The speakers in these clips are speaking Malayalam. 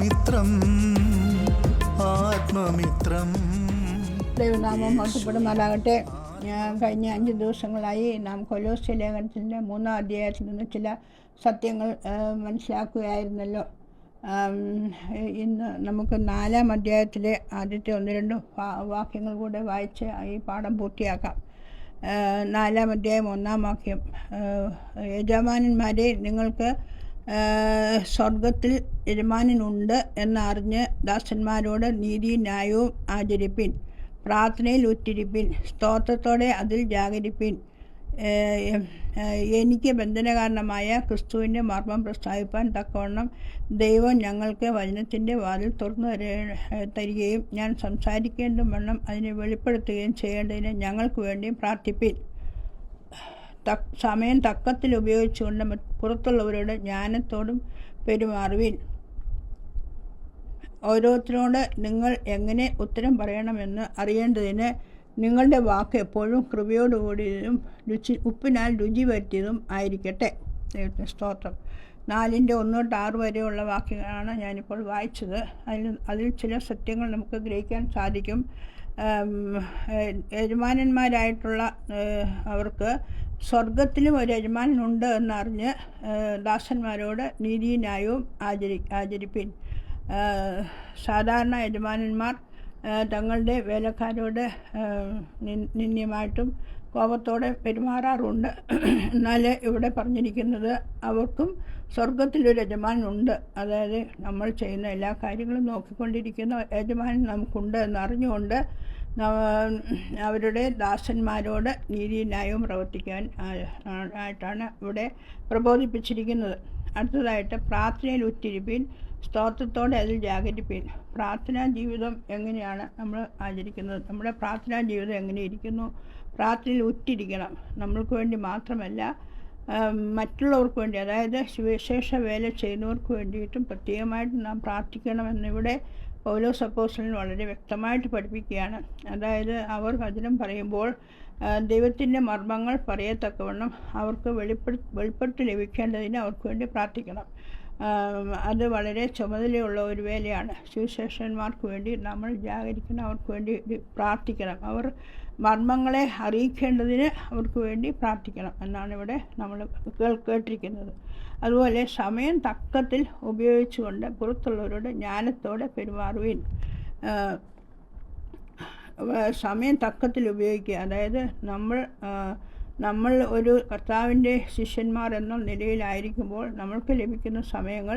ആത്മമിത്രം ആത്മമിത്രം. ദൈവനാമം ഞാൻ കഴിഞ്ഞ അഞ്ച് ദിവസങ്ങളായി നാം കൊലോസ്യ ലേഖനത്തിന്റെ മൂന്നാം അധ്യായത്തിൽ നിന്ന് ചില സത്യങ്ങൾ മനസ്സിലാക്കുകയായിരുന്നല്ലോ. ഇന്ന് നമുക്ക് നാലാം അധ്യായത്തിലെ ആദ്യത്തെ ഒന്ന് രണ്ട് വാക്യങ്ങൾ കൂടെ വായിച്ച് ഈ പാഠം പൂർത്തിയാക്കാം. നാലാം അധ്യായം ഒന്നാം വാക്യം. യജമാനന്മാരെ നിങ്ങൾക്ക് സ്വർഗത്തിൽ യജമാനനുണ്ട് എന്നറിഞ്ഞ് ദാസന്മാരോട് നീതിയും ന്യായവും ആചരിപ്പിൻ പ്രാർത്ഥനയിൽ ഉറ്റിരിപ്പിൻ സ്തോത്രത്തോടെ അതിൽ ജാഗരിപ്പിൻ. എനിക്ക് ബന്ധനകാരണമായ ക്രിസ്തുവിന്റെ മർമ്മം പ്രസ്താവിപ്പാൻ തക്കവണ്ണം ദൈവം ഞങ്ങൾക്ക് വചനത്തിന്റെ വാതിൽ തുറന്നു തരികയും ഞാൻ സംസാരിക്കേണ്ടും വണ്ണം അതിനെ വെളിപ്പെടുത്തുകയും ചെയ്യേണ്ടതിന് ഞങ്ങൾക്ക് വേണ്ടിയും പ്രാർത്ഥിപ്പിൻ. സമയം തക്കത്തിൽ ഉപയോഗിച്ചുകൊണ്ട് പുറത്തുള്ളവരോട് ജ്ഞാനത്തോടും പെരുമാറുവിൻ. ഓരോരുത്തരോട് നിങ്ങൾ എങ്ങനെ ഉത്തരം പറയണമെന്ന് അറിയേണ്ടതിന് നിങ്ങളുടെ വാക്ക് എപ്പോഴും കൃപയോടുകൂടിയതും രുചി ഉപ്പിനാൽ രുചി വരുത്തിയതും ആയിരിക്കട്ടെ. സ്തോത്രം. നാലിന്റെ ഒന്ന് തൊട്ട് ആറ് വരെയുള്ള വാക്യങ്ങളാണ് ഞാനിപ്പോൾ വായിച്ചത്. അതിൽ അതിൽ ചില സത്യങ്ങൾ നമുക്ക് ഗ്രഹിക്കാൻ സാധിക്കും. യജമാനന്മാരായിട്ടുള്ള അവർക്ക് സ്വർഗത്തിലും ഒരു യജമാനുണ്ട് എന്നറിഞ്ഞ് ദാസന്മാരോട് നീതിന്യായവും ആചരി ആചരിപ്പിൻ. സാധാരണ യജമാനന്മാർ തങ്ങളുടെ വേലക്കാരോട് നിന്ദ്യമായിട്ടും കോപത്തോടെ പെരുമാറാറുണ്ട്. എന്നാൽ ഇവിടെ പറഞ്ഞിരിക്കുന്നത് അവർക്കും സ്വർഗത്തിലൊരു യജമാനുണ്ട് അതായത് നമ്മൾ ചെയ്യുന്ന എല്ലാ കാര്യങ്ങളും നോക്കിക്കൊണ്ടിരിക്കുന്ന യജമാനൻ നമുക്കുണ്ട് എന്നറിഞ്ഞുകൊണ്ട് അവരുടെ ദാസന്മാരോട് നീതി ന്യായവും പ്രവർത്തിക്കാൻ ആയിട്ടാണ് ഇവിടെ പ്രബോധിപ്പിച്ചിരിക്കുന്നത്. അടുത്തതായിട്ട് പ്രാർത്ഥനയിൽ ഉറ്റിരിപ്പീൻ സ്തോത്രത്തോടെ അതിൽ ജാഗരിപ്പീൻ. പ്രാർത്ഥനാ ജീവിതം എങ്ങനെയാണ് നമ്മൾ ആചരിക്കുന്നത്? നമ്മുടെ പ്രാർത്ഥനാ ജീവിതം എങ്ങനെ ഇരിക്കുന്നു? പ്രാർത്ഥനയിൽ ഉറ്റിരിക്കണം. നമ്മൾക്ക് വേണ്ടി മാത്രമല്ല മറ്റുള്ളവർക്ക് വേണ്ടി അതായത് സുവിശേഷ വേല ചെയ്യുന്നവർക്ക് വേണ്ടിയിട്ടും പ്രത്യേകമായിട്ട് നാം പ്രാർത്ഥിക്കണമെന്നിവിടെ പൗലോസ് അപ്പോസ്റ്റലിന് വളരെ വ്യക്തമായിട്ട് പഠിപ്പിക്കുകയാണ്. അതായത് അവർ വചനം പറയുമ്പോൾ ദൈവത്തിന്റെ മർമ്മങ്ങൾ പറയത്തക്കവണ്ണം അവർക്ക് വെളിപ്പെടു വെളിപ്പെട്ട് ലഭിക്കേണ്ടതിന് അവർക്ക് വേണ്ടി പ്രാർത്ഥിക്കണം. അത് വളരെ ചുമതലയുള്ള ഒരു വേലയാണ്. സുവിശേഷന്മാർക്ക് വേണ്ടി നമ്മൾ ജാഗരിക്കണം അവർക്ക് വേണ്ടി പ്രാർത്ഥിക്കണം. അവർ മർമ്മങ്ങളെ അറിയിക്കേണ്ടതിന് അവർക്ക് വേണ്ടി പ്രാർത്ഥിക്കണം എന്നാണ് ഇവിടെ നമ്മൾ കേട്ടിരിക്കുന്നത്. അതുപോലെ സമയം തക്കത്തിൽ ഉപയോഗിച്ചുകൊണ്ട് പുറത്തുള്ളവരോട് ജ്ഞാനത്തോടെ പെരുമാറുവിൻ. സമയം തക്കത്തിൽ ഉപയോഗിക്കുക. അതായത് നമ്മൾ നമ്മൾ ഒരു കർത്താവിന്റെ ശിഷ്യന്മാർ എന്ന നിലയിലായിരിക്കുമ്പോൾ നമ്മൾക്ക് ലഭിക്കുന്ന സമയങ്ങൾ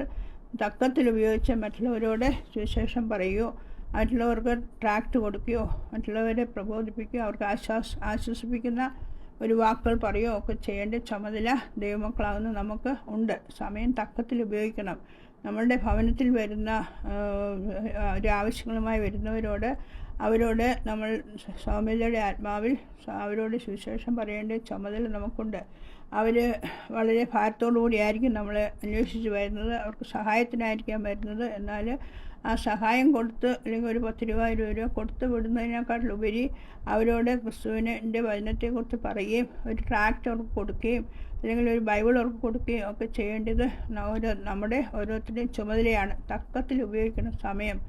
തക്കത്തിൽ ഉപയോഗിച്ച് മറ്റുള്ളവരോട് സുവിശേഷം പറയുകയോ മറ്റുള്ളവർക്ക് ട്രാക്ട് കൊടുക്കുകയോ മറ്റുള്ളവരെ പ്രബോധിപ്പിക്കുകയോ അവർക്ക് ആശ്വാസ ആശ്വസിപ്പിക്കുന്ന ഒരു വാക്കുകൾ പറയുകയോ ഒക്കെ ചെയ്യേണ്ട ചുമതല ദൈവമക്കളാകുന്ന നമുക്ക് ഉണ്ട്. സമയം തക്കത്തിൽ ഉപയോഗിക്കണം. നമ്മളുടെ ഭവനത്തിൽ വരുന്ന ഒരു ആവശ്യങ്ങളുമായി വരുന്നവരോട് അവരോട് നമ്മൾ സൗമ്യതയുടെ ആത്മാവിൽ അവരോട് സുവിശേഷം പറയേണ്ട ചുമതല നമുക്കുണ്ട്. അവർ വളരെ ഭാരത്തോടു കൂടിയായിരിക്കും നമ്മളെ അന്വേഷിച്ച് വരുന്നത്. അവർക്ക് സഹായത്തിനായിരിക്കാം വരുന്നത്. എന്നാൽ ആ സഹായം കൊടുത്ത് അല്ലെങ്കിൽ ഒരു പത്ത് രൂപ ഇരുപത് രൂപ കൊടുത്ത് വിടുന്നതിനേക്കാട്ടിലുപരി അവരോട് ക്രിസ്തുവിന്റെ വചനത്തെക്കുറിച്ച് പറയുകയും ഒരു ട്രാക്ട് അവർക്ക് കൊടുക്കുകയും അല്ലെങ്കിൽ ഒരു ബൈബിൾ അവർക്ക് കൊടുക്കുകയും ഒക്കെ ചെയ്യേണ്ടത് ഓരോ നമ്മുടെ ഓരോരുത്തരുടെയും ചുമതലയാണ്. തക്കത്തിൽ ഉപയോഗിക്കുന്ന സമയം.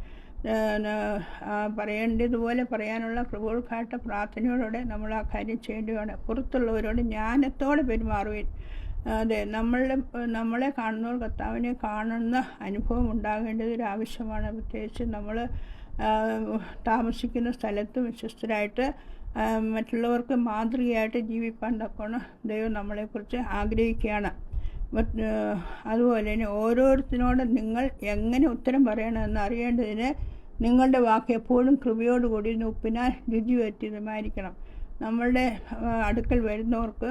പറയേണ്ടതുപോലെ പറയാനുള്ള പ്രഭുക്കാട്ട പ്രാർത്ഥനയോടെ നമ്മൾ ആ കാര്യം ചെയ്യേണ്ടതാണ്. പുറത്തുള്ളവരോട് ജ്ഞാനത്തോടെ പെരുമാറുവിൻ. അതെ നമ്മളുടെ നമ്മളെ കാണുന്നവർ കർത്താവിനെ കാണുന്ന അനുഭവം ഉണ്ടാകേണ്ടത് ഒരു ആവശ്യമാണ്. പ്രത്യേകിച്ച് നമ്മൾ താമസിക്കുന്ന സ്ഥലത്ത് വിശ്വസ്തരായിട്ട് മറ്റുള്ളവർക്ക് മാതൃകയായിട്ട് ജീവിപ്പാൻ തക്കോണം ദൈവം നമ്മളെക്കുറിച്ച് ആഗ്രഹിക്കുകയാണ്. അതുപോലെ തന്നെ ഓരോരുത്തരോട് നിങ്ങൾ എങ്ങനെ ഉത്തരം പറയണമെന്ന് അറിയേണ്ടതിന് നിങ്ങളുടെ വാക്ക് എപ്പോഴും കൃപയോടുകൂടി ഉപ്പിനാൽ രുചി വരുത്തിയതുമായിരിക്കണം. നമ്മളുടെ അടുക്കൽ വരുന്നവർക്ക്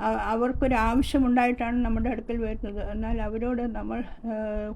ആ, അ- അവർക്കൊരു ആവശ്യമുണ്ടായിട്ടാണ് നമ്മുടെ അടുക്കൽ വരുന്നത്. എന്നാൽ അവരോട് നമ്മൾ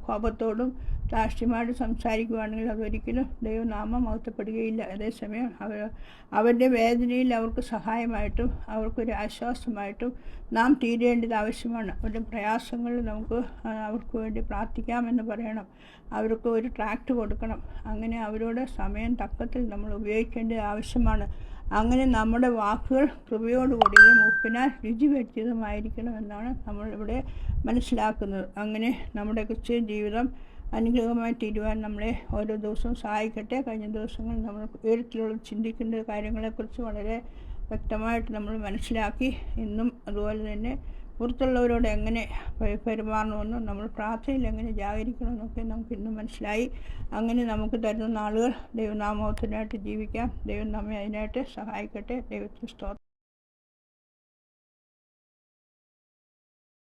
കോപത്തോടും രാഷ്ട്രീയമായിട്ട് സംസാരിക്കുകയാണെങ്കിൽ അതൊരിക്കലും ദൈവനാമം മഹത്വപ്പെടുകയില്ല. അതേസമയം അവർ അവരുടെ വേദനയിൽ അവർക്ക് സഹായമായിട്ടും അവർക്കൊരു ആശ്വാസമായിട്ടും നാം തീരേണ്ടത് ആവശ്യമാണ്. അവരുടെ പ്രയാസങ്ങളിൽ നമുക്ക് അവർക്ക് വേണ്ടി പ്രാർത്ഥിക്കാമെന്ന് പറയണം. അവർക്ക് ഒരു ട്രാക്ട് കൊടുക്കണം. അങ്ങനെ അവരോട് സമയം തക്കത്തിൽ നമ്മൾ ഉപയോഗിക്കേണ്ടത് ആവശ്യമാണ്. അങ്ങനെ നമ്മുടെ വാക്കുകൾ കൃപയോടുകൂടിയതും ഉപ്പിനാൽ രുചി വരുത്തിയതുമായിരിക്കണം എന്നാണ് നമ്മൾ ഇവിടെ മനസ്സിലാക്കുന്നത്. അങ്ങനെ നമ്മുടെ ക്രിസ്ത്യൻ ജീവിതം അനുഗ്രഹമായി തീരുവാൻ നമ്മളെ ഓരോ ദിവസവും സഹായിക്കട്ടെ. കഴിഞ്ഞ ദിവസങ്ങൾ നമ്മൾ ഉയരത്തിലുള്ള ചിന്തിക്കേണ്ട കാര്യങ്ങളെക്കുറിച്ച് വളരെ വ്യക്തമായിട്ട് നമ്മൾ മനസ്സിലാക്കി. ഇന്നും അതുപോലെ തന്നെ പുറത്തുള്ളവരോട് എങ്ങനെ പെരുമാറണമെന്നും നമ്മൾ പ്രാർത്ഥനയിൽ എങ്ങനെ ജാഗരിക്കണമെന്നൊക്കെ നമുക്ക് ഇന്ന് മനസ്സിലായി. അങ്ങനെ നമുക്ക് തരുന്ന ആളുകൾ ദൈവനാമോത്തിനായിട്ട് ജീവിക്കാം. ദൈവം നമ്മെ അതിനായിട്ട് സഹായിക്കട്ടെ. ദൈവത്തിന് സ്തോത്രം.